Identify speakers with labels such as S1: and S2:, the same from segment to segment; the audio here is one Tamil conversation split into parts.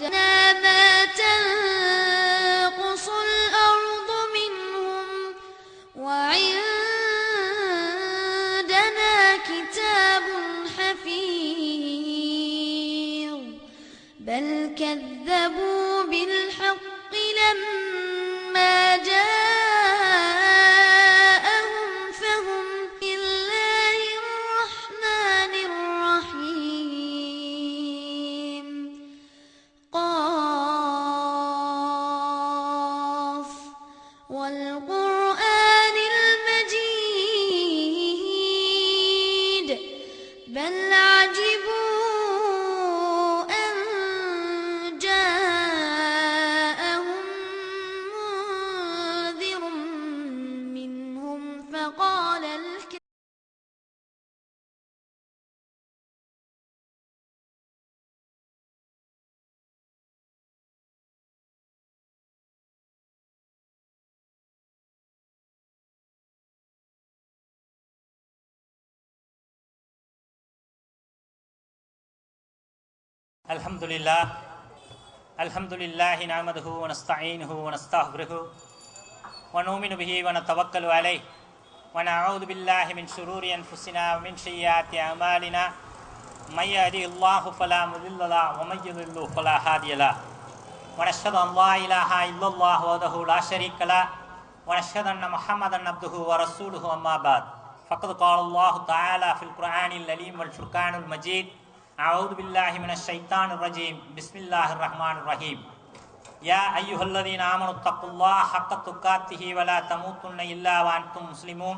S1: علم والقمر
S2: الحمد لله الحمد لله نعمده ونستعينه ونستغفره ونؤمن به ونتوكل عليه ونعوذ بالله من شرور أنفسنا ومن سيئات أعمالنا من يهده الله فلا مضل له ومن يضلل فلا هادي له ونشهد أن لا إله إلا الله وحده لا شريك له ونشهد أن محمدا عبده ورسوله أما بعد فقد قال الله تعالى في القرآن العليم والفرقان المجيد أعوذ بالله من الشيطان الرجيم. بسم الله الرحمن الرحيم. يا أيها الذين آمنوا اتقوا الله حق تقاته ولا تموتن إلا وأنتم مسلمون.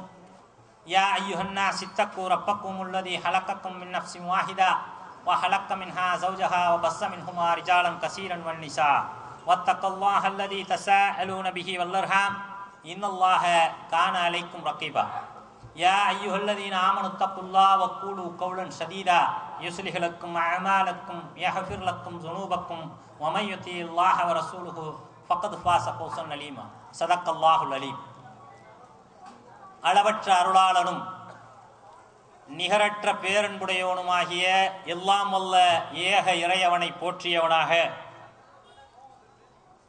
S2: يا أيها الناس اتقوا ربكم الذي خلقكم من نفس واحدة وخلق منها زوجها وبص منهما رجالا كثيرا والنساء. واتقوا الله الذي تساءلون به والأرحام. إن الله كان عليكم رقيبا. يا أيها الذين آمنوا اتقوا الله وقولوا قولا سديدا يصلح لكم أعمالكم يغفر لكم ذنوبكم ومن يطيع الله ورسوله فقد فاز فوزا عليما صدق الله العليم அளவற்ற அருளாளனும் நிகரற்ற பேரன்புடையவனுமாகிய எல்லாம் வல்ல ஏக இறையவனை போற்றியவனாக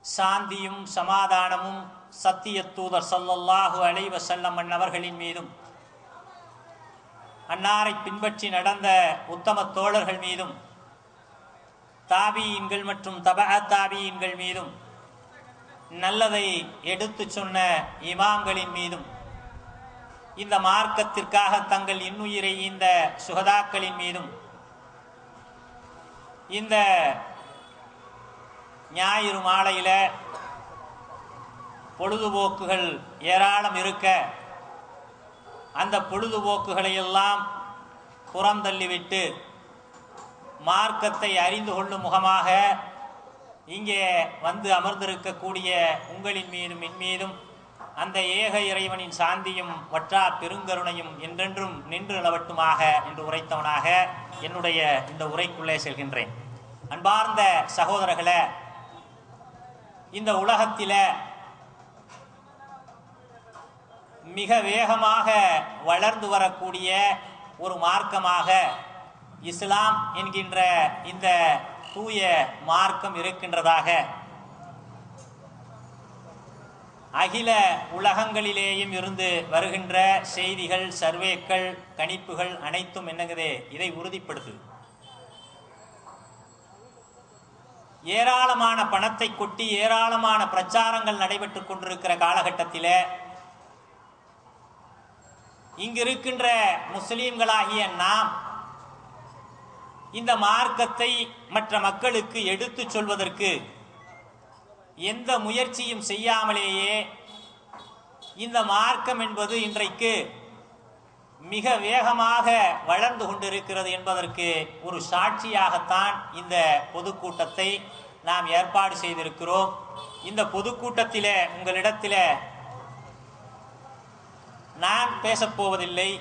S2: சாந்தியும் சமாதானமும் சத்திய தூதர் சல்லல்லாஹு அலைவ செல்லம் அன்னவர்களின் மீதும் அன்னாரை பின்பற்றி நடந்த உத்தம தோழர்கள் மீதும் தாபியின்கள் மற்றும் தபா தாபியின்கள் மீதும் நல்லதை எடுத்துச் சொன்ன இமாம்களின் மீதும் இந்த மார்க்கத்திற்காக தங்கள் இன்னுயிரை இந்த சுகதாக்களின் மீதும் இந்த ஞாயிறு மாலையில் பொழுதுபோக்குகள் ஏராளம் இருக்க அந்த பொழுதுபோக்குகளை எல்லாம் புறந்தள்ளிவிட்டு மார்க்கத்தை அறிந்து கொள்ளும் முகமாக இங்கே வந்து அமர்ந்திருக்கக்கூடிய உங்களின் மீதும் என் மீதும் அந்த ஏக இறைவனின் சாந்தியும் வற்றா பெருங்கருணையும் என்றென்றும் நின்று நிலவட்டுமாக என்று உரைத்தவனாக என்னுடைய இந்த உரைக்குள்ளே செல்கின்றேன். அன்பார்ந்த சகோதரர்களே இந்த உலகத்தில் மிக வேகமாக வளர்ந்து வரக்கூடிய ஒரு மார்க்கமாக இஸ்லாம் என்கின்ற இந்த தூய மார்க்கம் இருக்கின்றதாக. அகில உலகங்களிலேயும் இருந்து வருகின்ற செய்திகள் சர்வேக்கள் கணிப்புகள் அனைத்தும் என்னங்குது? இதை உறுதிப்படுத்து ஏராளமான பணத்தை கொட்டி ஏராளமான பிரச்சாரங்கள் நடைபெற்றுக் கொண்டிருக்கிற காலகட்டத்தில் இங்கு இருக்கின்ற முஸ்லீம்களாகிய நாம் இந்த மார்க்கத்தை மற்ற மக்களுக்கு எடுத்துச் சொல்வதற்கு எந்த முயற்சியும் செய்யாமலேயே இந்த மார்க்கம் என்பது இன்றைக்கு மிக வேகமாக வளர்ந்து கொண்டிருக்கிறது என்பதற்கு ஒரு சாட்சியாகத்தான் இந்த பொதுக்கூட்டத்தை நாம் ஏற்பாடு செய்திருக்கிறோம். இந்த பொதுக்கூட்டத்தில் உங்களிடத்தில் நான் பேசப்போவதில்லை.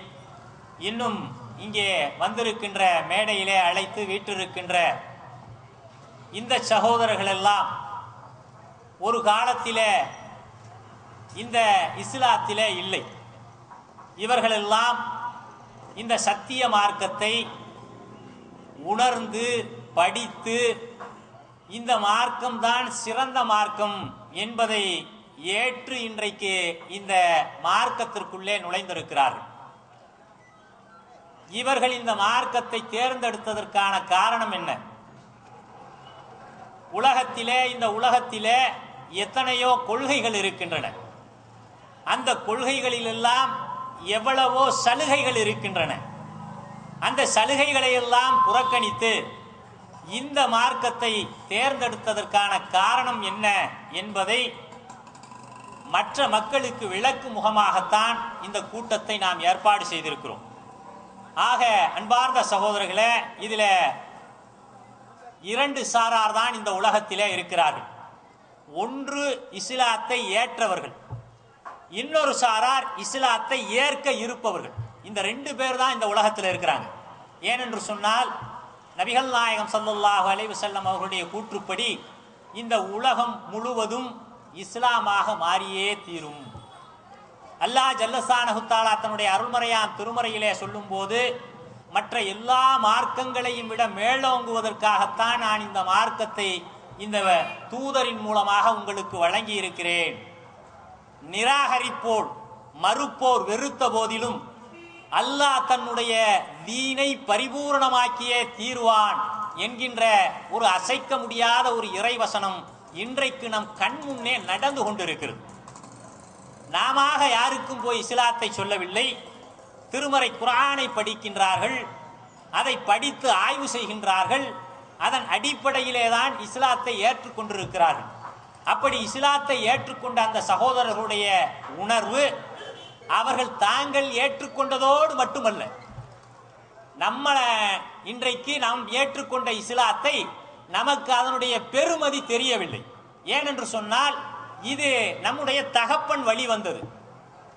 S2: இன்னும் இங்கே வந்திருக்கின்ற மேடையிலே அழைத்து வீற்றிருக்கின்ற இந்த சகோதரர்கள் எல்லாம் ஒரு காலத்தில் இந்த இஸ்லாத்திலே இல்லை. இவர்களெல்லாம் இந்த சத்திய மார்க்கத்தை உணர்ந்து படித்து இந்த மார்க்கம்தான் சிறந்த மார்க்கம் என்பதை ஏற்று இன்றைக்கு இந்த மார்க்கத்திற்குள்ளே நுழைந்திருக்கிறார்கள் இவர்கள் இந்த மார்க்கத்தை தேர்ந்தெடுத்ததற்கான காரணம் என்ன? உலகத்திலே இந்த உலகத்திலே எத்தனையோ கொள்கைகள் இருக்கின்றன. அந்த கொள்கைகளிலெல்லாம் எவ்வளவோ சலுகைகள் இருக்கின்றன. அந்த சலுகைகளை எல்லாம் புறக்கணித்து இந்த மார்க்கத்தை தேர்ந்தெடுத்ததற்கான காரணம் என்ன என்பதை மற்ற மக்களுக்கு விளக்கு முகமாகத்தான் இந்த கூட்டத்தை நாம் ஏற்பாடு செய்திருக்கிறோம். ஆக அன்பார்ந்த சகோதரர்களே இதில் இரண்டு சாரார் தான் இந்த உலகத்திலே இருக்கிறார்கள். ஒன்று இஸ்லாத்தை ஏற்றவர்கள் இன்னொரு சாரார் இஸ்லாத்தை ஏற்க இருப்பவர்கள். இந்த ரெண்டு பேர் தான் இந்த உலகத்தில் இருக்கிறாங்க. ஏனென்று சொன்னால் நபிகள் நாயகம் ஸல்லல்லாஹு அலைவசல்லம் அவர்களுடைய கூற்றுப்படி இந்த உலகம் முழுவதும் இஸ்லாமாக மாறியே தீரும். அல்லாஹ் ஜல்லசானஹு தஆலா தன்னுடைய அருள்மறையாம் திருமறையிலே சொல்லும்போது மற்ற எல்லா மார்க்கங்களையும் விட மேலோங்குவதற்காகத்தான் நான் இந்த மார்க்கத்தை இந்த தூதரின் மூலமாக உங்களுக்கு வழங்கி இருக்கிறேன் நிராகரிப்போர் மறுப்போர் வெறுத்த போதிலும் அல்லாஹ் தன்னுடைய தீனை பரிபூரணமாக்கியே தீர்வான் என்கின்ற ஒரு அசைக்க முடியாத ஒரு இறைவசனம் இன்றைக்கு நம் கண் முன்னே நடந்து கொண்டிருக்கிறது. நாம யாருக்கும் போய் இஸ்லாத்தை சொல்லவில்லை. திருமறை குரானை படிக்கின்றார்கள். அதை படித்து ஆய்வு செய்கின்றார்கள். அதன் அடிப்படையிலே தான் இஸ்லாத்தை ஏற்றுக்கொண்டிருக்கிறார்கள். அப்படி இஸ்லாத்தை ஏற்றுக்கொண்ட அந்த சகோதரர்களுடைய உணர்வு அவர்கள் தாங்கள் ஏற்றுக்கொண்டதோடு மட்டுமல்ல. நம்மளை இன்றைக்கு நாம் ஏற்றுக்கொண்ட இஸ்லாத்தை நமக்கு அதனுடைய பெருமதி தெரியவில்லை. ஏனென்று சொன்னால் இது நம்முடைய தகப்பன் வழி வந்தது.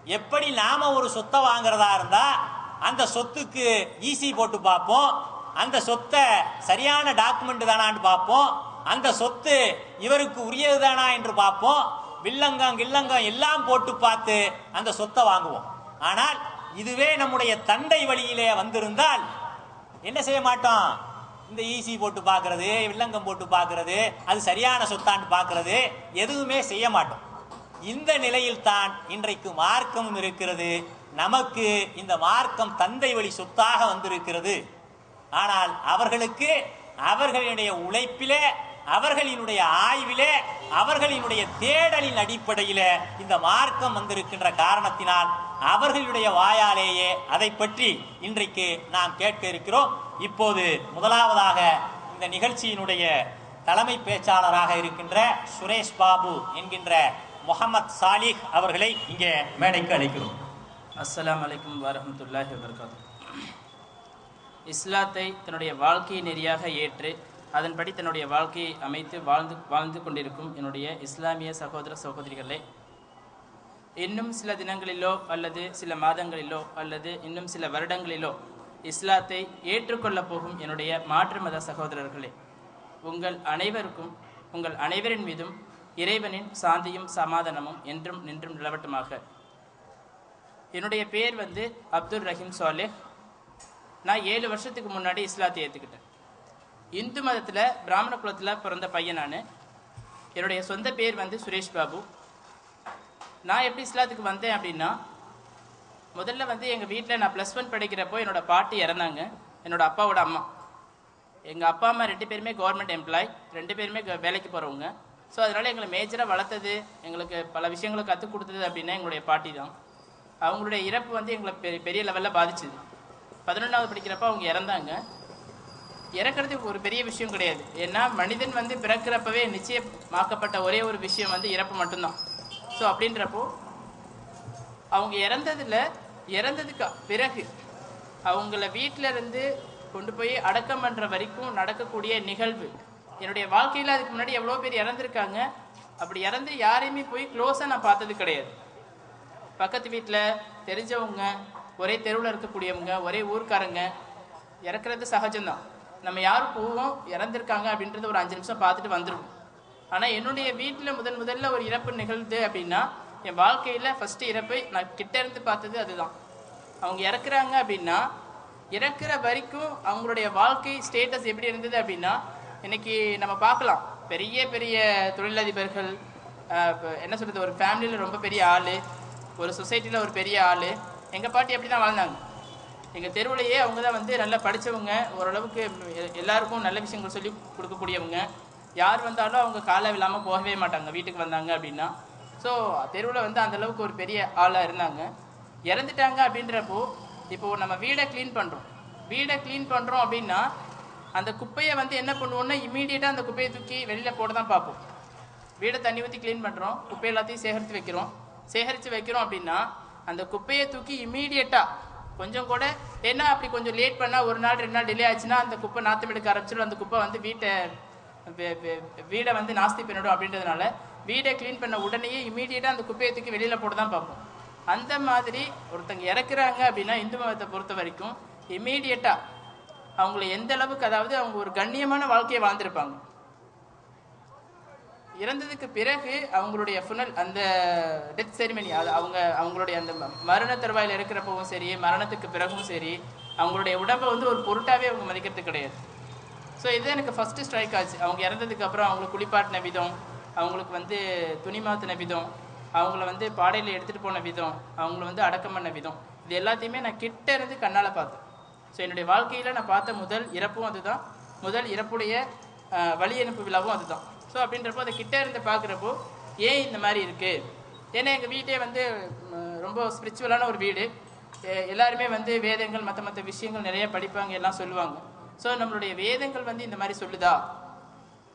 S2: எப்படி நாம ஒரு சொத்தை வாங்குறதா இருந்தா அந்த சொத்துக்கு ஈசி போட்டு பார்ப்போம். அந்த சொத்தை சரியான டாக்குமெண்ட் தானான்னு பார்ப்போம். அந்த சொத்து இவருக்கு உரியது தானா என்று பார்ப்போம். வில்லங்கம் கில்லங்கம் எல்லாம் போட்டு பார்த்து அந்த சொத்தை வாங்குவோம். ஆனால் இதுவே நம்முடைய தந்தை வழியிலே வந்திருந்தால் என்ன செய்ய மாட்டோம்? இந்த ஈசி போட்டு பார்க்கறது வில்லங்கம் போட்டு பார்க்கறது அது சரியான சொத்தான்னு பார்க்கறது எதுவுமே செய்ய மாட்டோம். இந்த நிலையில் தான் இன்றைக்கு மார்க்கமும் இருக்கிறது. நமக்கு இந்த மார்க்கம் தந்தை வழி சொத்தாக வந்திருக்கிறது. ஆனால் அவர்களுக்கு அவர்களுடைய உழைப்பிலே அவர்களினுடைய ஆய்விலே அவர்களினுடைய தேடலின் அடிப்படையில் இந்த மார்க்கம் வந்திருக்கின்ற காரணத்தினால் அவர்களுடைய வாயாலேயே அதை பற்றி இன்றைக்கு நாம் கேட்க இருக்கிறோம். இப்போது முதலாவதாக இந்த நிகழ்ச்சியினுடைய தலைமை பேச்சாளராக இருக்கின்ற சுரேஷ் பாபு என்கின்ற முகமது சாலிஹ் அவர்களை இங்கே மேடைக்கு அழைக்கிறோம்.
S3: அஸ்லாம் வலைக்கம் வரமத்துல்லாஹி வபரகாத்து இஸ்லாத்தை தன்னுடைய வாழ்க்கை நெறியாக ஏற்று அதன்படி தன்னுடைய வாழ்க்கையை அமைத்து வாழ்ந்து வாழ்ந்து கொண்டிருக்கும் என்னுடைய இஸ்லாமிய சகோதர சகோதரிகளே இன்னும் சில தினங்களிலோ அல்லது சில மாதங்களிலோ அல்லது இன்னும் சில வருடங்களிலோ இஸ்லாத்தை ஏற்றுக்கொள்ளப் போகும் என்னுடைய மாற்று மத சகோதரர்களே உங்கள் அனைவருக்கும் உங்கள் அனைவரின் மீதும் இறைவனின் சாந்தியும் சமாதானமும் என்றும் நின்றும் நிலவட்டுமாக. என்னுடைய பேர் வந்து அப்துல் ரஹீம் சாலே நான் ஏழு வருஷத்துக்கு முன்னாடி இஸ்லாத்தை ஏற்றுக்கிட்டேன் இந்து மதத்தில் பிராமண குலத்தில் பிறந்த பையன் நான். என்னுடைய சொந்த பேர் வந்து சுரேஷ் பாபு. நான் எப்படி இஸ்லாத்துக்கு வந்தேன் அப்படின்னா முதல்ல வந்து எங்கள் வீட்டில் நான் ப்ளஸ் ஒன் படிக்கிறப்போ என்னோட பாட்டி இறந்தாங்க. என்னோடய அப்பாவோட அம்மா. எங்கள் அப்பா அம்மா ரெண்டு பேருமே கவர்மெண்ட் எம்ப்ளாய் ரெண்டு பேருமே வேலைக்கு போகிறவங்க ஸோ அதனால் எங்களை மேஜராக வளர்த்தது எங்களுக்கு பல விஷயங்களை கற்றுக் கொடுத்தது அப்படின்னா எங்களுடைய பாட்டி தான். அவங்களுடைய இறப்பு வந்து எங்களை பெரிய பெரிய லெவலில் பாதிச்சுது. பதினொன்றாவது படிக்கிறப்ப அவங்க இறந்தாங்க. இறக்கிறது ஒரு பெரிய விஷயம் கிடையாது. ஏன்னா மனிதன் வந்து பிறக்கிறப்பவே நிச்சயமாக்கப்பட்ட ஒரே ஒரு விஷயம் வந்து இறப்பு மட்டும்தான். ஸோ அப்படின்றப்போ அவங்க இறந்ததில் இறந்ததுக்கு பிறகு அவங்கள வீட்டிலருந்து கொண்டு போய் அடக்கம் பண்ணுற வரைக்கும் நடக்கக்கூடிய நிகழ்வு. என்னுடைய வாழ்க்கையில் அதுக்கு முன்னாடி எவ்வளோ பேர் இறந்துருக்காங்க. அப்படி இறந்து யாரையுமே போய் க்ளோஸாக நான் பார்த்தது கிடையாது. பக்கத்து வீட்டில் தெரிஞ்சவங்க ஒரே தெருவில் இருக்கக்கூடியவங்க ஒரே ஊர்க்காரங்க இறக்குறது சகஜம்தான். நம்ம யாரும் போவோம் இறந்துருக்காங்க அப்படின்றத ஒரு அஞ்சு நிமிஷம் பார்த்துட்டு வந்துடுவோம் ஆனால் என்னுடைய வீட்டில் முதன் முதல்ல ஒரு இறப்பு நிகழ்ந்து அப்படின்னா என் வாழ்க்கையில் ஃபஸ்ட்டு இறப்பை நான் கிட்ட இருந்து பார்த்தது அதுதான். அவங்க இறக்குறாங்க அப்படின்னா இறக்குற வரைக்கும் அவங்களுடைய வாழ்க்கை ஸ்டேட்டஸ் எப்படி இருந்தது அப்படின்னா இன்னைக்கு நம்ம பார்க்கலாம். பெரிய பெரிய தொழிலதிபர்கள் என்ன சொல்கிறது ஒரு ஃபேமிலியில் ரொம்ப பெரிய ஆள் ஒரு சொசைட்டியில் ஒரு பெரிய ஆள் எங்கள் பாட்டி அப்படி தான் வாழ்ந்தாங்க? எங்கள் தெருவிலேயே அவங்க தான் வந்து நல்லா படித்தவங்க ஓரளவுக்கு எல்லாருக்கும் நல்ல விஷயங்கள் சொல்லி கொடுக்கக்கூடியவங்க. யார் வந்தாலும் அவங்க காலை இல்லாமல் போகவே மாட்டாங்க வீட்டுக்கு வந்தாங்க அப்படின்னா. ஸோ தெருவில் வந்து அந்த அளவுக்கு ஒரு பெரிய ஆளாக இருந்தாங்க. இறந்துட்டாங்க அப்படின்றப்போ இப்போ நம்ம வீடை க்ளீன் பண்ணுறோம் வீடை க்ளீன் பண்ணுறோம் அப்படின்னா அந்த குப்பையை வந்து என்ன பண்ணுவோம்னா இமீடியட்டாக அந்த குப்பையை தூக்கி வெளியில் போட தான் பார்ப்போம். வீடை தண்ணி ஊற்றி க்ளீன் பண்ணுறோம் குப்பை எல்லாத்தையும் சேகரித்து வைக்கிறோம். சேகரித்து வைக்கிறோம் அப்படின்னா அந்த குப்பையை தூக்கி இமீடியட்டாக கொஞ்சம் கூட ஏன்னா அப்படி கொஞ்சம் லேட் பண்ணால் ஒரு நாள் ரெண்டு நாள் டிலே ஆச்சுன்னா அந்த குப்பை நாற்றம் எடுக்க ஆரம்பிச்சிடும் அந்த குப்பை வந்து வீட்டை வீடை வந்து நாஸ்தி பண்ணிடும் அப்படின்றதுனால வீடை க்ளீன் பண்ண உடனேயே இமீடியட்டாக அந்த குப்பையை தூக்கி வெளியில் போட்டு தான் பார்ப்போம். அந்த மாதிரி ஒருத்தங்க இறக்குறாங்க அப்படின்னா இந்து மதத்தை பொறுத்த வரைக்கும் இமீடியட்டாக அவங்கள எந்த அளவுக்கு அதாவது அவங்க ஒரு கண்ணியமான வாழ்க்கையை வாழ்ந்திருப்பாங்க. இறந்ததுக்கு பிறகு அவங்களுடைய ஃபுனல் அந்த டெத் செரிமனி அது அவங்க அவங்களுடைய அந்த ம- மரண தருவாயில் இருக்கிறப்பவும் சரி மரணத்துக்கு பிறகும் சரி அவங்களுடைய உடம்பை வந்து ஒரு பொருட்டாகவே அவங்க மதிக்கிறது கிடையாது. ஸோ இது எனக்கு ஃபஸ்ட்டு ஸ்ட்ரைக் ஆச்சு. அவங்க இறந்ததுக்கு அப்புறம் அவங்களை குளிப்பாட்டின விதம் அவங்களுக்கு வந்து துணி மாற்றின விதம் அவங்கள வந்து பாடையில் எடுத்துகிட்டு போன விதம் அவங்கள வந்து அடக்கம் பண்ண விதம். இது எல்லாத்தையுமே நான் கிட்ட இருந்து கண்ணால் பார்த்தேன். ஸோ என்னுடைய வாழ்க்கையில் நான் பார்த்த முதல் இறப்பும் அதுதான். முதல் இறப்புடைய வழி அனுப்பு விழாவும் அதுதான். ஸோ அப்படின்றப்போ அதை கிட்டே இருந்து பார்க்குறப்போ ஏன் இந்த மாதிரி இருக்குது ஏன்னா எங்கள் வீட்டே வந்து ரொம்ப ஸ்பிரிச்சுவலான ஒரு வீடு. எல்லாருமே வந்து வேதங்கள் மற்ற மற்ற விஷயங்கள் நிறைய படிப்பாங்க எல்லாம் சொல்லுவாங்க. ஸோ நம்மளுடைய வேதங்கள் வந்து இந்த மாதிரி சொல்லுதா?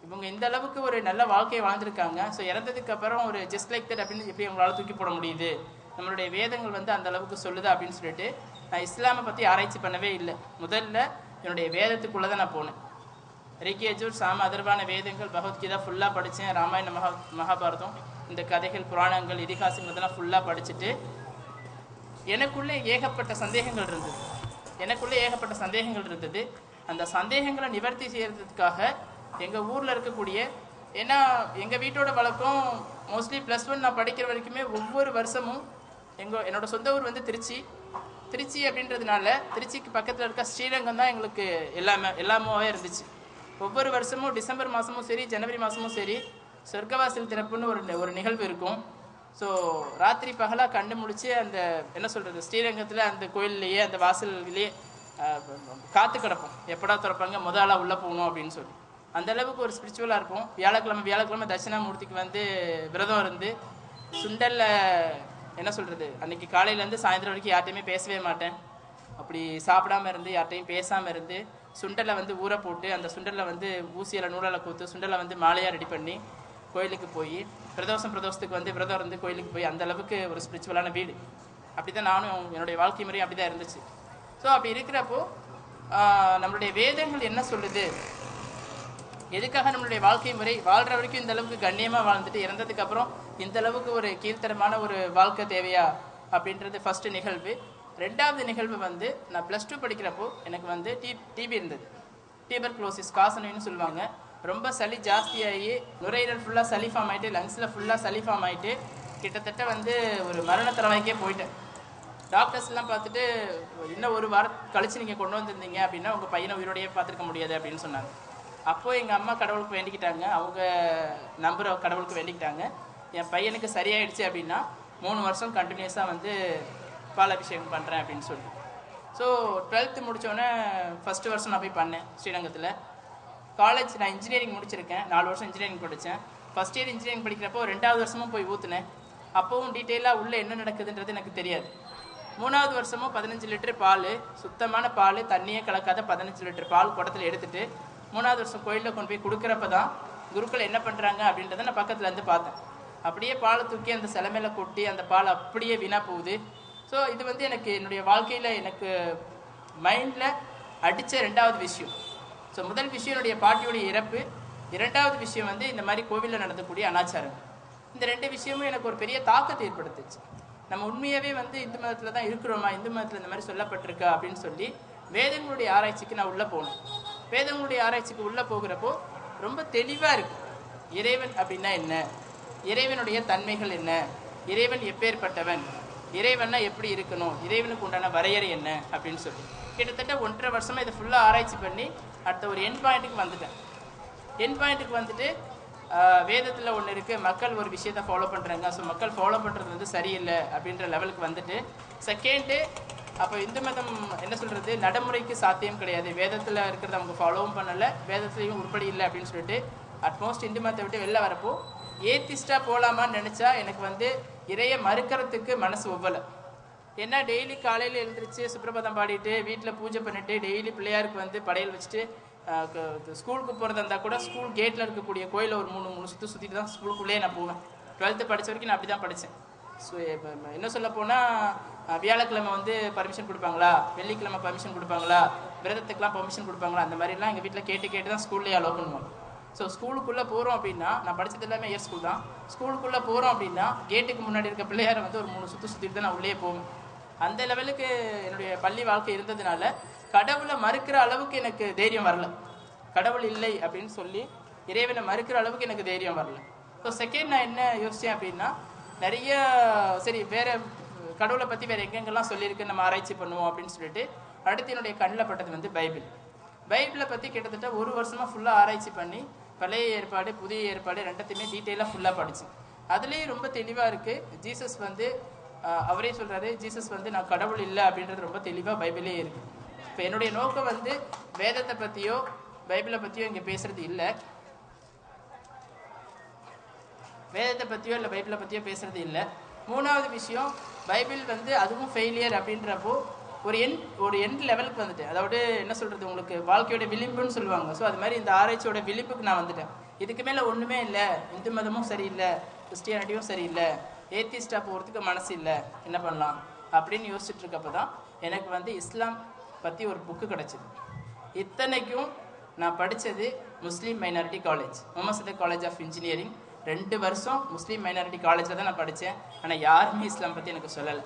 S3: இவங்க இந்த அளவுக்கு ஒரு நல்ல வாழ்க்கையை வாழ்ந்திருக்காங்க. ஸோ இறந்ததுக்கு அப்புறம் ஒரு ஜஸ்ட் லைக் தட் அப்படின்னு எப்படி அவங்களால தூக்கி போட முடியுது? நம்மளுடைய வேதங்கள் வந்து அந்த அளவுக்கு சொல்லுதா அப்படின்னு சொல்லிட்டு நான் இஸ்லாமை பற்றி ஆராய்ச்சி பண்ணவே இல்லை. முதல்ல என்னுடைய வேதத்துக்குள்ளே தான் நான் போனேன். ரிக்கேஜூர் சாம அதர்வான வேதங்கள் பகவத்கீதா ஃபுல்லாக படித்தேன் ராமாயண மகா மகாபாரதம் இந்த கதைகள் புராணங்கள் இதிகாசங்கள் இதெல்லாம் ஃபுல்லாக படிச்சுட்டு எனக்குள்ளே ஏகப்பட்ட சந்தேகங்கள் இருந்தது. எனக்குள்ளே ஏகப்பட்ட சந்தேகங்கள் இருந்தது. அந்த சந்தேகங்களை நிவர்த்தி செய்கிறதுக்காக எங்கள் ஊரில் இருக்கக்கூடிய ஏன்னா எங்கள் வீட்டோட வழக்கம் மோஸ்ட்லி ப்ளஸ் ஒன் நான் படிக்கிற வரைக்குமே ஒவ்வொரு வருஷமும் எங்கள் என்னோட சொந்த ஊர் வந்து திருச்சி. திருச்சி அப்படின்றதுனால திருச்சிக்கு பக்கத்தில் இருக்க ஸ்ரீரங்கம் தான் எங்களுக்கு எல்லாமே எல்லாமே இருந்துச்சு. ஒவ்வொரு வருஷமும் டிசம்பர் மாதமும் சரி ஜனவரி மாதமும் சரி சொர்க்கவாசல் திறப்புன்னு ஒரு ஒரு நிகழ்வு இருக்கும். ஸோ ராத்திரி பகலாக கண்டு முடிச்சு அந்த என்ன சொல்கிறது ஸ்ரீரங்கத்தில் அந்த கோயில்லையே அந்த வாசல்லையே காத்து கிடப்போம். எப்படா திறப்பாங்க? முத ஆளாக உள்ளே போகணும் அப்படின்னு சொல்லி. அந்த அளவுக்கு ஒரு ஸ்பிரிச்சுவலாக இருப்போம் வியாழக்கிழமை வியாழக்கிழமை தட்சிணாமூர்த்திக்கு வந்து விரதம் இருந்து சுண்டலில் என்ன சொல்கிறது அன்னைக்கு காலையிலேருந்து சாயந்தரம் வரைக்கும் யார்ட்டையுமே பேசவே மாட்டேன். அப்படி சாப்பிடாம இருந்து யார்ட்டையும் பேசாமல் இருந்து சுண்டலை வந்து ஊற போட்டு அந்த சுண்டலை வந்து ஊசியில் நூலால் கூத்து சுண்டலை வந்து மாலையாக ரெடி பண்ணி கோயிலுக்கு போய் பிரதோஷம் பிரதோஷத்துக்கு வந்து விரதம் இருந்து கோயிலுக்கு போய் அந்த அளவுக்கு ஒரு ஸ்பிரிச்சுவலான வீடு. அப்படி தான் நானும் என்னுடைய வாழ்க்கை முறையும் அப்படி தான் இருந்துச்சு. ஸோ அப்படி இருக்கிறப்போ நம்மளுடைய வேதங்கள் என்ன சொல்லுது? எதுக்காக நம்மளுடைய வாழ்க்கை முறை வாழ்கிற வரைக்கும் இந்த அளவுக்கு கண்ணியமாக வாழ்ந்துட்டு இறந்ததுக்கப்புறம் இந்த அளவுக்கு ஒரு கீழ்த்தரமான ஒரு வாழ்க்கை தேவையா? அப்படின்றது ஃபஸ்ட்டு நிகழ்வு. ரெண்டாவது நிகழ்வு வந்து நான் ப்ளஸ் டூ படிக்கிறப்போ எனக்கு வந்து டி டிபி இருந்தது. டீபர் க்ளோசிஸ் காசனோன்னு சொல்லுவாங்க. ரொம்ப சளி ஜாஸ்தியாகி நுரையீரல் ஃபுல்லாக சளி ஃபார்ம் ஆகிட்டு லங்ஸில் ஃபுல்லாக சளி ஃபார்ம் ஆகிட்டு கிட்டத்தட்ட வந்து ஒரு மரண தரவாய்க்கே போயிட்டேன் டாக்டர்ஸ்லாம் பார்த்துட்டு இன்னும் ஒரு வாரம் கழிச்சு நீங்கள் கொண்டு வந்திருந்தீங்க? அப்படின்னா உங்கள் பையனை உயிரோடையே பார்த்துருக்க முடியாது அப்படின்னு சொன்னாங்க. அப்போது எங்கள் அம்மா கடவுளுக்கு வேண்டிக்கிட்டாங்க. அவங்க நம்புற கடவுளுக்கு வேண்டிக்கிட்டாங்க. என் பையனுக்கு சரியாயிடுச்சு அப்படின்னா மூணு வருஷம் கண்டினியூஸாக வந்து பாலாபிஷேகம் பண்ணுறேன் அப்படின்னு சொல்லி. ஸோ டுவெல்த்து முடித்தோடனே ஃபஸ்ட்டு வருஷம் நான் போய் பண்ணேன் ஸ்ரீரங்கத்தில். காலேஜ் நான் இன்ஜினியரிங் முடிச்சிருக்கேன். நாலு வருஷம் இன்ஜினியரிங் படித்தேன் ஃபஸ்ட் இயர் இன்ஜினியரிங் படிக்கிறப்போ ரெண்டாவது வருஷமும் போய் ஊற்றுனேன் அப்போவும் டீட்டெயிலாக உள்ளே என்ன நடக்குதுன்றது எனக்கு தெரியாது. மூணாவது வருஷமும் பதினஞ்சு லிட்டர் பால் சுத்தமான பால் தண்ணியே கலக்காத பதினஞ்சு லிட்டர் பால் குடத்தில் எடுத்துகிட்டு மூணாவது வருஷம் கோயிலில் கொண்டு போய் கொடுக்குறப்ப தான் குருக்கள் என்ன பண்ணுறாங்க அப்படின்றத நான் பக்கத்துலேருந்து பார்த்தேன். அப்படியே பாலை தூக்கி அந்த சிலை கொட்டி அந்த பால் அப்படியே வீணாக போகுது. ஸோ இது வந்து எனக்கு என்னுடைய வாழ்க்கையில் எனக்கு மைண்டில் அடித்த ரெண்டாவது விஷயம். ஸோ முதல் விஷயம் என்னுடைய பாட்டியுடைய இறப்பு. இரண்டாவது விஷயம் வந்து இந்த மாதிரி கோவிலில் நடந்தக்கூடிய அனாச்சாரம் இந்த ரெண்டு விஷயமும் எனக்கு ஒரு பெரிய தாக்கத்தை ஏற்படுத்துச்சு. நம்ம உண்மையாகவே வந்து இந்து மதத்தில் தான் இருக்கிறோமா? இந்து மதத்தில் இந்த மாதிரி சொல்லப்பட்டிருக்கா? அப்படின்னு சொல்லி வேதங்களுடைய ஆராய்ச்சிக்கு நான் உள்ளே போனேன். வேதங்களுடைய ஆராய்ச்சிக்கு உள்ளே போகிறப்போ ரொம்ப தெளிவாக இருக்கும் இறைவன் அப்படின்னா என்ன? இறைவனுடைய தன்மைகள் என்ன? இறைவன் எப்பேற்பட்டவன் இறைவன்னா எப்படி இருக்கணும்? இறைவனுக்கு உண்டான வரையறை என்ன? அப்படின்னு சொல்லி. கிட்டத்தட்ட ஒன்றரை வருஷமாக இதை ஃபுல்லாக ஆராய்ச்சி பண்ணி அடுத்த ஒரு என் பாயிண்ட்டுக்கு வந்துட்டேன். என் பாயிண்ட்டுக்கு வந்துட்டு வேதத்தில் ஒன்று இருக்குது மக்கள் ஒரு விஷயத்தை ஃபாலோ பண்ணுறாங்க ஸோ மக்கள் ஃபாலோ பண்ணுறது வந்து சரியில்லை அப்படின்ற லெவலுக்கு வந்துட்டு செகண்டு அப்போ இந்து மதம் என்ன சொல்கிறது நடைமுறைக்கு சாத்தியம் கிடையாது. வேதத்தில் இருக்கிறத அவங்க ஃபாலோவும் பண்ணலை வேதத்துலேயும் உருப்படி இல்லை அப்படின்னு சொல்லிட்டு அட்மோஸ்ட் இந்து மதத்தை விட்டு வெளில வரப்போ ஏத்திஸ்டாக போகலாமான்னு நினச்சா எனக்கு வந்து இறைய மறுக்கிறதுக்கு மனசு ஒவ்வலை. ஏன்னா டெய்லி காலையில் எழுந்திரிச்சு சுப்பிரபதம் பாடிட்டு வீட்டில் பூஜை பண்ணிட்டு டெய்லி பிள்ளையாருக்கு வந்து படையல் வச்சுட்டு ஸ்கூலுக்கு போகிறதா இருந்தால் கூட ஸ்கூல் கேட்டில் இருக்கக்கூடிய கோயிலில் ஒரு மூணு மூணு சுற்று சுற்றிட்டு தான் ஸ்கூலுக்குள்ளேயே நான் போவேன். டுவெல்த்து படிச்ச வரைக்கும் நான் அப்படி தான் படித்தேன் ஸோ என்ன சொல்ல போனால் வியாழக்கிழமை வந்து பர்மிஷன் கொடுப்பாங்களா? வெள்ளிக்கிழமை பர்மிஷன் கொடுப்பாங்களா? விரதத்துக்கெலாம் பர்மிஷன் கொடுப்பாங்களா? அந்த மாதிரிலாம் எங்கள் வீட்டில் கேட்டு கேட்டு தான் ஸ்கூல்லேயே அலோவ் பண்ணுவாங்க. ஸோ ஸ்கூலுக்குள்ளே போகிறோம் அப்படின்னா நான் படித்தது எல்லாமே ஏர் ஸ்கூல் தான். ஸ்கூலுக்குள்ளே போகிறோம் அப்படின்னா கேட்டுக்கு முன்னாடி இருக்க பிள்ளையாரை வந்து ஒரு மூணு சுற்று சுற்றிட்டு தான் நான் உள்ளே போவேன். அந்த லெவலுக்கு என்னுடைய பள்ளி வாழ்க்கை இருந்ததுனால கடவுளை மறுக்கிற அளவுக்கு எனக்கு தைரியம் வரல. கடவுள் இல்லை அப்படின்னு சொல்லி இறைவனை மறுக்கிற அளவுக்கு எனக்கு தைரியம் வரல. ஸோ செகண்ட் நான் என்ன யோசித்தேன் அப்படின்னா நிறைய சரி வேறு கடவுளை பற்றி வேறு எங்கெங்கெல்லாம் சொல்லியிருக்கு நம்ம ஆராய்ச்சி பண்ணுவோம் அப்படின்னு சொல்லிட்டு அடுத்து என்னுடைய கண்ணில் பட்டது வந்து பைபிள். பைபிளை பற்றி கிட்டத்தட்ட ஒரு வருஷமாக ஃபுல்லாக ஆராய்ச்சி பண்ணி பழைய ஏற்பாடு புதிய ஏற்பாடு ரெண்டத்தையுமே டீட்டெயிலாக ஃபுல்லாக படிச்சு. அதுலேயும் ரொம்ப தெளிவாக இருக்குது ஜீசஸ் வந்து அவரே சொல்கிறாரு ஜீசஸ் வந்து நான் கடவுள் இல்லை அப்படின்றது ரொம்ப தெளிவாக பைபிளே இருக்குது இப்போ என்னுடைய நோக்கம் வந்து வேதத்தை பற்றியோ பைபிளை பற்றியோ இங்கே பேசுகிறது இல்லை. வேதத்தை பற்றியோ இல்லை பைபிளை பற்றியோ பேசுகிறது இல்லை. மூணாவது விஷயம் பைபிள் வந்து அதுவும் ஃபெயிலியர் அப்படின்றப்போ ஒரு எண் ஒரு எண்ட் லெவலுக்கு வந்துட்டேன். அதாவது என்ன சொல்கிறது உங்களுக்கு வாழ்க்கையோட விளிம்புன்னு சொல்லுவாங்க. ஸோ அது மாதிரி இந்த ஆராய்ச்சியோட விளிம்புக்கு நான் வந்துட்டேன். இதுக்கு மேலே ஒன்றுமே இல்லை. இந்து மதமும் சரியில்லை. கிறிஸ்டியானிட்டியும் சரியில்லை. ஏத்திஸ்டாக போகிறதுக்கு மனசு இல்லை. என்ன பண்ணலாம்? அப்படின்னு யோசிச்சுட்டு இருக்கப்போ தான் எனக்கு வந்து இஸ்லாம் பற்றி ஒரு புக்கு கிடச்சிது. இத்தனைக்கும் நான் படித்தது Muslim minority college Mohammed college of engineering ரெண்டு வருஷம் முஸ்லீம் மைனாரிட்டி காலேஜில் தான் நான் படித்தேன் ஆனால் யாருமே இஸ்லாம் பற்றி எனக்கு சொல்லலை.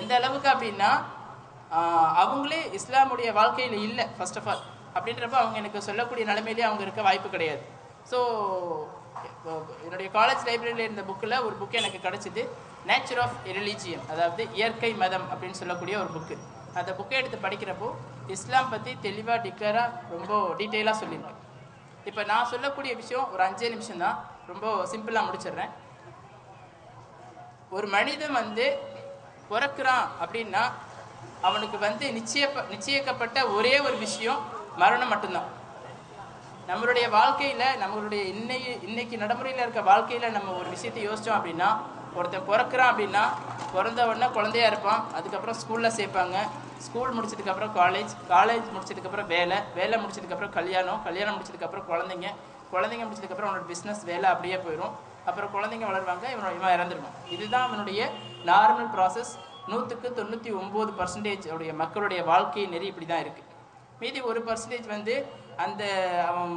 S3: எந்த அளவுக்கு அப்படின்னா அவங்களே இஸ்லாமுடைய வாழ்க்கையில் இல்லை ஃபர்ஸ்ட் ஆஃப் ஆல் அப்படின்றப்ப அவங்க எனக்கு சொல்லக்கூடிய நிலைமையிலே அவங்க இருக்க வாய்ப்பு கிடையாது. ஸோ என்னுடைய காலேஜ் லைப்ரரியில் இருந்த புக்கில் ஒரு புக்கு எனக்கு கிடச்சிது நேச்சர் ஆஃப் ரிலீஜியன் அதாவது இயற்கை மதம் அப்படின்னு சொல்லக்கூடிய ஒரு புக்கு அந்த புக்கை எடுத்து படிக்கிறப்போ இஸ்லாம் பற்றி தெளிவாக டிக்ளராக ரொம்ப டீட்டெயிலாக சொல்லியிருக்கேன் இப்போ நான் சொல்லக்கூடிய விஷயம் ஒரு அஞ்சே நிமிஷம் தான். ரொம்ப சிம்பிளாக முடிச்சிடுறேன். ஒரு மனிதன் வந்து பிறக்கிறான் அப்படின்னா அவனுக்கு வந்து நிச்சய நிச்சயிக்கப்பட்ட ஒரே ஒரு விஷயம் மரணம் மட்டும்தான். நம்மளுடைய வாழ்க்கையில் நம்மளுடைய இன்னைக்கு இன்னைக்கு நடைமுறையில் இருக்க வாழ்க்கையில் நம்ம ஒரு விஷயத்தை யோசித்தோம் அப்படின்னா ஒருத்தன் பிறக்கிறான் அப்படின்னா பிறந்த உடனே குழந்தையா இருப்பான் அதுக்கப்புறம் ஸ்கூலில் சேர்ப்பாங்க. ஸ்கூல் முடிச்சதுக்கப்புறம் காலேஜ் காலேஜ் முடிச்சதுக்கப்புறம் வேலை வேலை முடிச்சதுக்கப்புறம் கல்யாணம் கல்யாணம் முடிச்சதுக்கப்புறம் குழந்தைங்க குழந்தைங்க முடிச்சதுக்கப்புறம் அவனோட பிஸ்னஸ் வேலை அப்படியே போயிடும் அப்புறம் குழந்தைங்க வளருவாங்க இவன் இவன் இறந்துருவான். இதுதான் அவனுடைய நார்மல் ப்ராசஸ் நூற்றுக்கு தொண்ணூற்றி ஒம்பது பர்சன்டேஜ் உடைய மக்களுடைய வாழ்க்கை நெறி இப்படி தான் இருக்குது மீதி ஒரு பர்சன்டேஜ் வந்து அந்த அவன்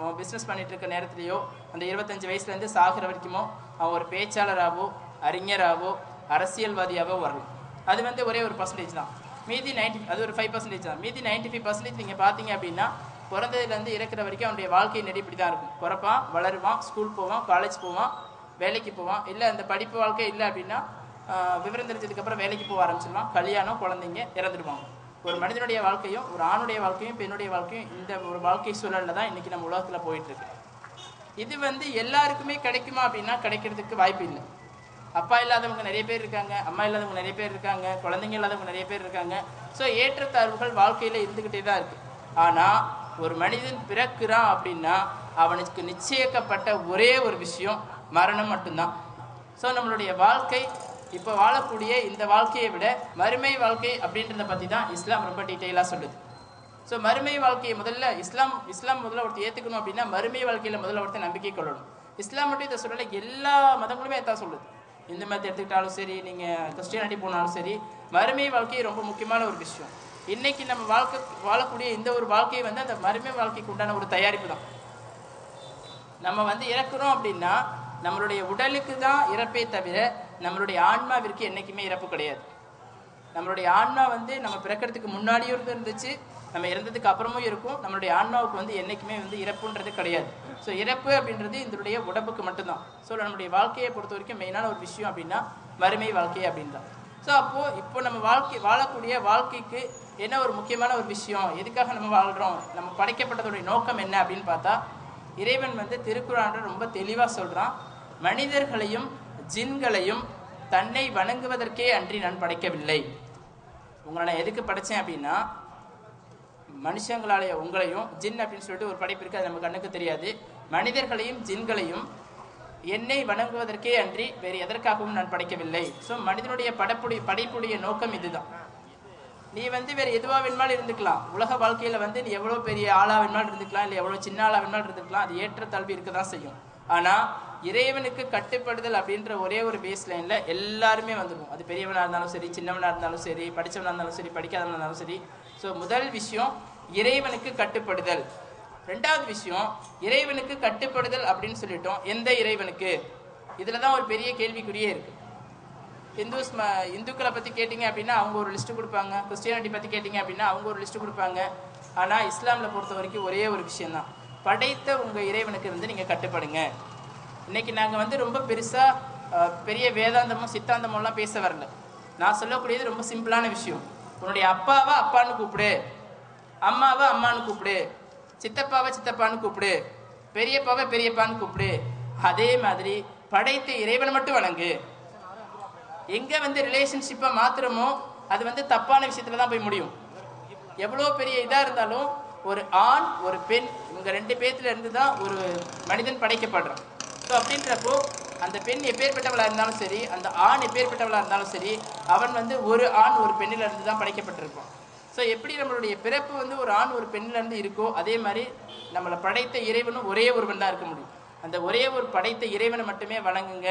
S3: அவன் பிஸ்னஸ் பண்ணிகிட்டு இருக்க நேரத்துலையோ அந்த இருபத்தஞ்சு வயசுலேருந்து சாகிற வரைக்குமோ அவன் ஒரு பேச்சாளராகவோ அறிஞராகவோ அரசியல்வாதியாகவோ வரலாம் அது வந்து ஒரே ஒரு பர்சன்டேஜ் தான். மீதி நைன்டி அது ஒரு ஃபைவ் பர்சன்டேஜ் தான். மீதி நைன்டி ஃபைவ் பர்சன்டேஜ் நீங்கள் பார்த்தீங்க அப்படின்னா பிறந்ததுலேருந்து இறக்குற வரைக்கும் அவனுடைய வாழ்க்கை நெறி இப்படி தான் இருக்கும். பிறப்பான் வளருவான் ஸ்கூல் போவான் காலேஜ் போவான் வேலைக்கு போவான். இல்லை அந்த படிப்பு வாழ்க்கை இல்லை அப்படின்னா விவரம் தெரிஞ்சதுக்கப்புறம் வேலைக்கு போக ஆரம்பிச்சிருவான். கல்யாணம் குழந்தைங்க இறந்துடுவாங்க ஒரு மனிதனுடைய வாழ்க்கையும் ஒரு ஆணுடைய வாழ்க்கையும் பெண்ணுடைய வாழ்க்கையும் இந்த ஒரு வாழ்க்கை சூழலில் தான் இன்றைக்கி நம்ம உலகத்தில் போயிட்டுருக்கு. இது வந்து எல்லாருக்குமே கிடைக்குமா அப்படின்னா கிடைக்கிறதுக்கு வாய்ப்பு இல்லை. அப்பா இல்லாதவங்க நிறைய பேர் இருக்காங்க அம்மா இல்லாதவங்க நிறைய பேர் இருக்காங்க குழந்தைங்க இல்லாதவங்க நிறைய பேர் இருக்காங்க. ஸோ ஏற்றத்தாழ்வுகள் வாழ்க்கையில் இருந்துக்கிட்டே தான் இருக்குது ஆனால் ஒரு மனிதன் பிறக்கிறான் அப்படின்னா அவனுக்கு நிச்சயிக்கப்பட்ட ஒரே ஒரு விஷயம் மரணம் மட்டும்தான். ஸோ நம்மளுடைய வாழ்க்கை இப்போ வாழக்கூடிய இந்த வாழ்க்கையை விட மறுமை வாழ்க்கை அப்படின்றத பற்றி தான் இஸ்லாம் ரொம்ப டீட்டெயிலாக சொல்லுது. ஸோ மறுமை வாழ்க்கையை முதல்ல இஸ்லாம் இஸ்லாம் முதல்ல ஒருத்தர் ஏற்றுக்கணும் அப்படின்னா மறுமை வாழ்க்கையில் முதல்ல ஒருத்தர் நம்பிக்கை கொள்ளணும். இஸ்லாம் மட்டும் இதை சொல்லலை எல்லா மதங்களுமே தான் சொல்லுது. இந்து மதத்தை எடுத்துக்கிட்டாலும் சரி நீங்கள் கிறிஸ்டியானிட்டி போனாலும் சரி மறுமை வாழ்க்கை ரொம்ப முக்கியமான ஒரு விஷயம். இன்னைக்கு நம்ம வாழ்க்கை வாழக்கூடிய இந்த ஒரு வாழ்க்கையை வந்து அந்த மறுமை வாழ்க்கைக்கு உண்டான ஒரு தயாரிப்பு தான். நம்ம வந்து இறக்குறோம் அப்படின்னா நம்மளுடைய உடலுக்கு தான் இறப்பே தவிர நம்மளுடைய ஆன்மாவிற்கு என்றைக்குமே இறப்பு கிடையாது. நம்மளுடைய ஆன்மா வந்து நம்ம பிறக்கிறதுக்கு முன்னாடியும் இருந்து இருந்துச்சு நம்ம இறந்ததுக்கு அப்புறமும் இருக்கும். நம்மளுடைய ஆன்மாவுக்கு வந்து என்றைக்குமே வந்து இறப்புன்றது கிடையாது. ஸோ இறப்பு அப்படின்றது இதனுடைய உடம்புக்கு மட்டும்தான். ஸோ நம்மளுடைய வாழ்க்கையை பொறுத்த வரைக்கும் மெயினான ஒரு விஷயம் அப்படின்னா மறுமை வாழ்க்கை அப்படின்னு தான் ஸோ அப்போது இப்போ நம்ம வாழ்க்கை வாழக்கூடிய வாழ்க்கைக்கு என்ன ஒரு முக்கியமான ஒரு விஷயம்? எதுக்காக நம்ம வாழ்கிறோம் நம்ம படைக்கப்பட்டதுடைய நோக்கம் என்ன அப்படின்னு பார்த்தா இறைவன் வந்து திருக்குறான்ற ரொம்ப தெளிவாக சொல்கிறான் மனிதர்களையும் ஜின்களையும் தன்னை வணங்குவதற்கே அன்றி நான் படைக்கவில்லை. உங்களை நான் எதுக்கு படைச்சேன் அப்படின்னா மனுஷங்களாலேயே உங்களையும் ஜின் அப்படின்னு சொல்லிட்டு ஒரு படைப்பு இருக்குது அது நம்ம கண்ணுக்கு தெரியாது. மனிதர்களையும் ஜின்களையும் என்னை வணங்குவதற்கே அன்றி வேறு எதற்காகவும் நான் படைக்கவில்லை. ஸோ மனிதனுடைய படப்புடைய படைப்புடைய நோக்கம் இதுதான். நீ வந்து வேறு எதுவாக வேணுமாலும் இருந்துக்கலாம். உலக வாழ்க்கையில் வந்து நீ எவ்வளோ பெரிய ஆளாக வேணுமாலும் இருந்துக்கலாம் இல்லை எவ்வளோ சின்ன ஆளாக வேணுமாலும் இருந்துக்கலாம். அது ஏற்ற ஏற்றத்தாழ்வு இருக்க தான் செய்யும். ஆனால் இறைவனுக்கு கட்டுப்படுதல் அப்படின்ற ஒரே ஒரு பேஸ் லைனில் எல்லாருமே வந்துடுவோம் அது பெரியவனாக இருந்தாலும் சரி சின்னவனாக இருந்தாலும் சரி படித்தவனாக இருந்தாலும் சரி படிக்காதவனாக இருந்தாலும் சரி. ஸோ முதல் விஷயம் இறைவனுக்கு கட்டுப்படுதல். ரெண்டாவது விஷயம் இறைவனுக்கு கட்டுப்படுதல் அப்படின்னு சொல்லிட்டோம். எந்த இறைவனுக்கு? இதில் தான் ஒரு பெரிய கேள்விக்குறியே இருக்குது இந்துஸ் ம இந்துக்களை பற்றி கேட்டிங்க அப்படின்னா அவங்க ஒரு லிஸ்ட்டு கொடுப்பாங்க. கிறிஸ்டியானிட்டி பற்றி கேட்டிங்க அப்படின்னா அவங்க ஒரு லிஸ்ட்டு கொடுப்பாங்க. ஆனால் இஸ்லாமில் பொறுத்த வரைக்கும் ஒரே ஒரு விஷயந்தான் படைத்த உங்கள் இறைவனுக்கு வந்து நீங்கள் கட்டுப்படுங்க. இன்றைக்கி நாங்கள் வந்து ரொம்ப பெருசாக பெரிய வேதாந்தமும் சித்தாந்தமெல்லாம் பேச வரல. நான் சொல்லக்கூடியது ரொம்ப சிம்பிளான விஷயம். உன்னுடைய அப்பாவை அப்பான்னு கூப்பிடு. அம்மாவை அம்மான்னு கூப்பிடு. சித்தப்பாவை சித்தப்பான்னு கூப்பிடு. பெரியப்பாவை பெரியப்பான்னு கூப்பிடு. அதே மாதிரி படைத்த இறைவனை மட்டும் வணங்கு. எங்கே வந்து ரிலேஷன்ஷிப்பை மாத்திரமோ அது வந்து தப்பான விஷயத்துல தான் போய் முடியும். எவ்வளோ பெரிய இதாக இருந்தாலும் ஒரு ஆண் ஒரு பெண் இவங்க ரெண்டு பேர்த்துல இருந்து தான் ஒரு மனிதன் படைக்கப்படுறான். ஸோ அப்படின்றப்போ அந்த பெண் எப்பேற்பட்டவளாக இருந்தாலும் சரி அந்த ஆண் எப்பேற்பட்டவளாக இருந்தாலும் சரி அவன் வந்து ஒரு ஆண் ஒரு பெண்ணில இருந்து தான் படைக்கப்பட்டிருப்பான். ஸோ எப்படி நம்மளுடைய பிறப்பு வந்து ஒரு ஆண் ஒரு பெண்ணிலேருந்து இருக்கோ அதே மாதிரி நம்மளை படைத்த இறைவனும் ஒரே ஒருவன் தான் இருக்க முடியும். அந்த ஒரே ஒரு படைத்த இறைவனை மட்டுமே வணங்குங்க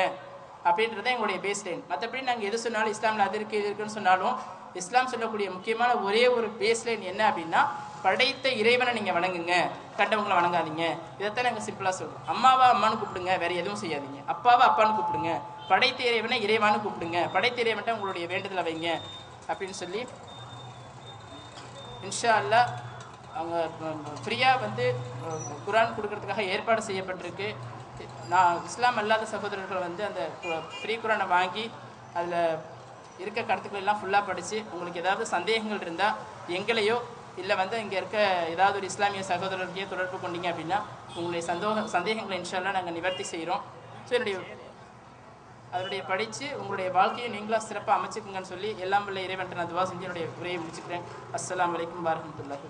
S3: அப்படின்றத எங்களுடைய பேஸ் லைன் மற்றபடி நாங்கள் எது சொன்னாலும் இஸ்லாமில் அது இருக்குது இது இருக்குன்னு சொன்னாலும் இஸ்லாம் சொல்லக்கூடிய முக்கியமான ஒரே ஒரு பேஸ்லைன் என்ன அப்படின்னா படைத்த இறைவனை நீங்கள் வணங்குங்க. கண்டவங்களை வணங்காதீங்க. இதைத்தான் நாங்கள் சிம்பிளாக சொல்கிறோம் அம்மாவா அம்மான்னு கூப்பிடுங்க. வேற எதுவும் செய்யாதீங்க. அப்பாவா அப்பான்னு கூப்பிடுங்க. படைத்த இறைவனை இறைவான்னு கூப்பிடுங்க. படைத்த இறைவன்ட்ட உங்களுடைய வேண்டுதலை வைங்க. அப்படின்னு சொல்லி இன்ஷா அல்லாஹ் அவங்க ஃப்ரீயாக வந்து குரான் கொடுக்கறதுக்காக ஏற்பாடு செய்யப்பட்டிருக்கு. நான் இஸ்லாம் அல்லாத சகோதரர்கள் வந்து அந்த ஃப்ரீ குரானை வாங்கி அதில் இருக்க கடத்துக்கள் எல்லாம் ஃபுல்லாக படித்து உங்களுக்கு ஏதாவது சந்தேகங்கள் இருந்தால் எங்களையோ இல்லை வந்து இங்கே இருக்க ஏதாவது ஒரு இஸ்லாமிய சகோதரர்களையோ தொடர்பு கொண்டீங்க அப்படின்னா உங்களுடைய சந்தோக சந்தேகங்களை இன்ஷால்லாம் நாங்கள் நிவர்த்தி செய்கிறோம் ஸோ என்னுடைய அதனுடைய படித்து உங்களுடைய வாழ்க்கையை நீங்களாக சிறப்பாக அமைச்சுக்குங்கன்னு சொல்லி எல்லாம் உள்ள இறைவன் நான் துவா செஞ்சு என்னுடைய உரையை முடிச்சுக்கிறேன். அஸ்லாம் அலைக்கும் வரஹ்மத்துல்லாஹி